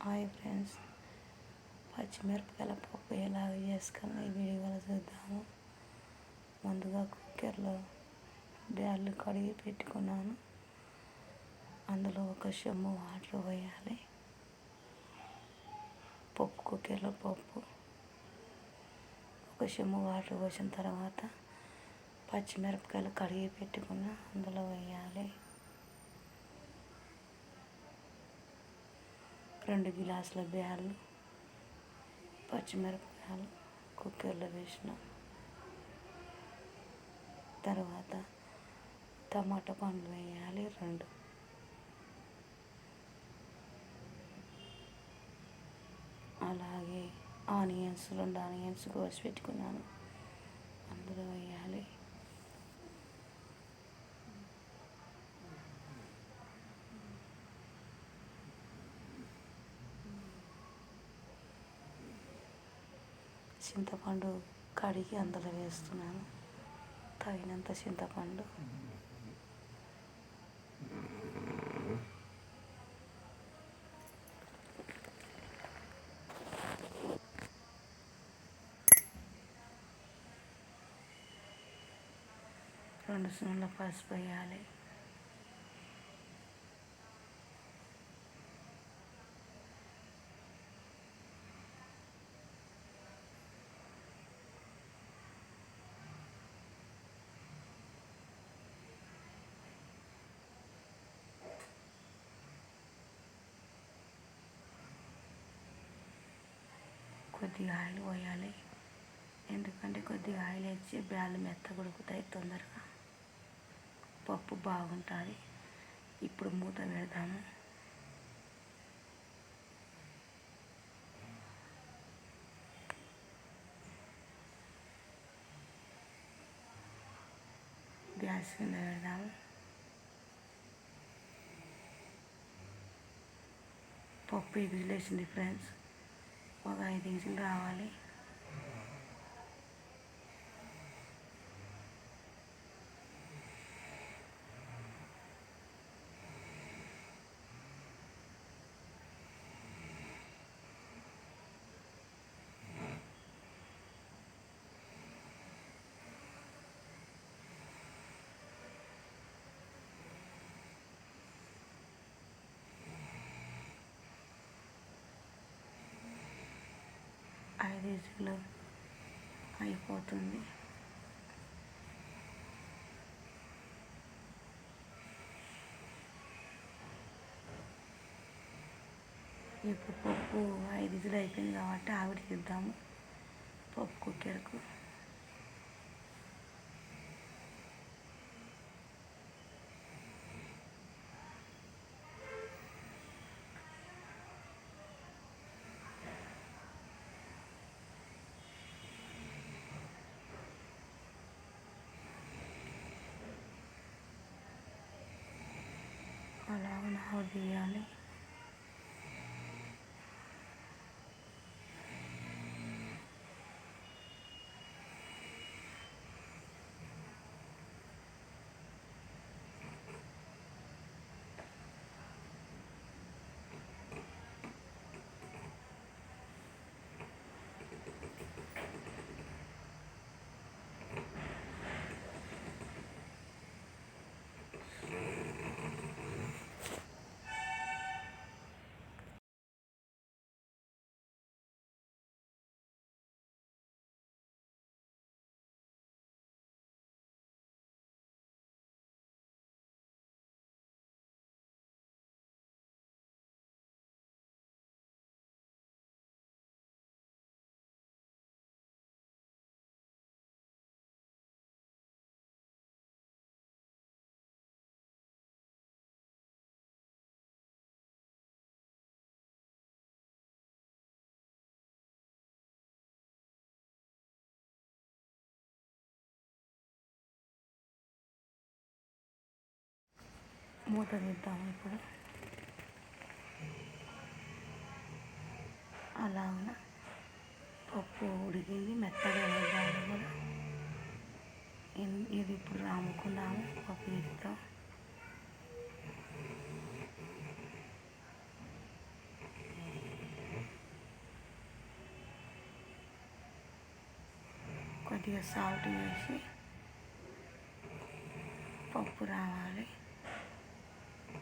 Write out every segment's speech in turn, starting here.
Hi friends పచ్చిమిరపకాయల పప్పు ఎలాగ చేసుకుని ఈ వీడియోలో చూద్దాము ముందుగా కుక్కర్లో బ్యాళ్ళు కడిగి పెట్టుకున్నాను అందులో ఒక చెమ్ము వాటర్ పోయాలి పప్పు కుక్కర్లో పప్పు ఒక చెమ్ము వాటర్ పోసిన తర్వాత పచ్చిమిరపకాయలు కడిగి పెట్టుకున్న అందులో వేయాలి రెండు గ్లాసుల బ్యాళ్ళు పచ్చిమిరపకాయలు కుక్కర్లో వేసిన తర్వాత టమాటా పండ్లు వేయాలి రెండు. అలాగే ఆనియన్స్ రెండు ఆనియన్స్ కోసి పెట్టుకున్నాను. అందులో వేయాలి చింతపండు కడిగి అందులో వేస్తున్నాను. తగినంత చింతపండు. రెండు స్పూన్ల పసుపు వేయాలి. కొద్దిగా ఆయిల్ పోయాలి. ఎందుకంటే కొద్దిగా ఆయిల్ వేసి బ్యాలు మెత్త ఉడుకుతాయి తొందరగా. పప్పు బాగుంటుంది. ఇప్పుడు మూత పెడదాము. గ్యాస్ కింద పెడదాము. పప్పు ఎగిలేసింది ఫ్రెండ్స్. ఒక ఐదు ఇంచులు రావాలి. ఐదు అయిపోతుంది. ఇప్పుడు పప్పు ఐదు ఇసులు అయిపోయింది కాబట్టి ఆవిడ ఇద్దాము. పప్పు కుక్కర్కు. వేయాలి మూత తీద్దాము ఇప్పుడు అలాగన పప్పు ఉడికింది మెత్తగా వేద్దాము కూడా ఇది ఇప్పుడు రాముకున్నాము పప్పు తీస్తాం కొద్దిగా సాల్ట్ వేసి పప్పు రావాలి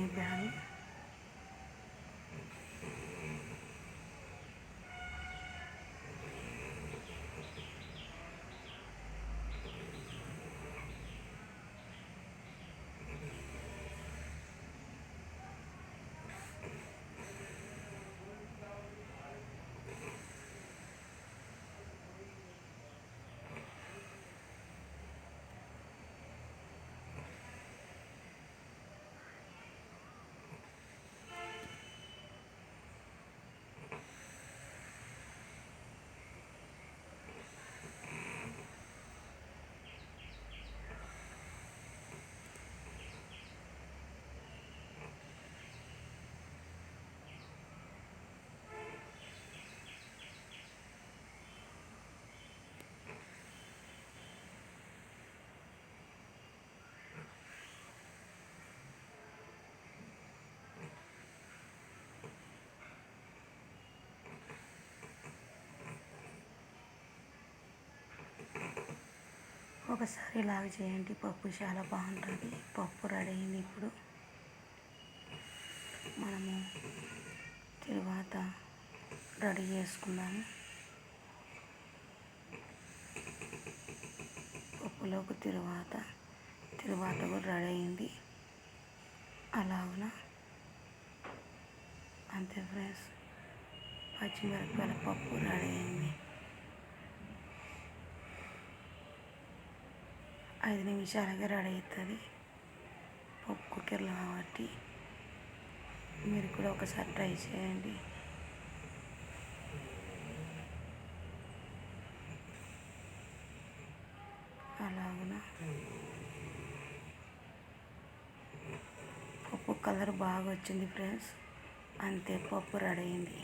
రావాలి మెత్త ఒకసారి ఇలాగ చేయండి. పప్పు చాలా బాగుంటుంది. పప్పు రెడీ అయింది ఇప్పుడు. మనము తరువాత రెడీ చేసుకుందాము. పప్పులోకి తరువాత తిరువాత కూడా రెడీ అయింది. అలాగున? అంతే ఫ్రెండ్స్. పచ్చిమిరపకాయల పప్పు రెడీ అయింది. ఐదు నిమిషాలకే రెడీ అవుతుంది. పప్పు కుక్కర్లో కాబట్టి మీరు కూడా ఒకసారి ట్రై చేయండి. అలాగున? పప్పు కలర్ బాగా వచ్చింది ఫ్రెండ్స్. అంతే పప్పు రెడీ అయింది.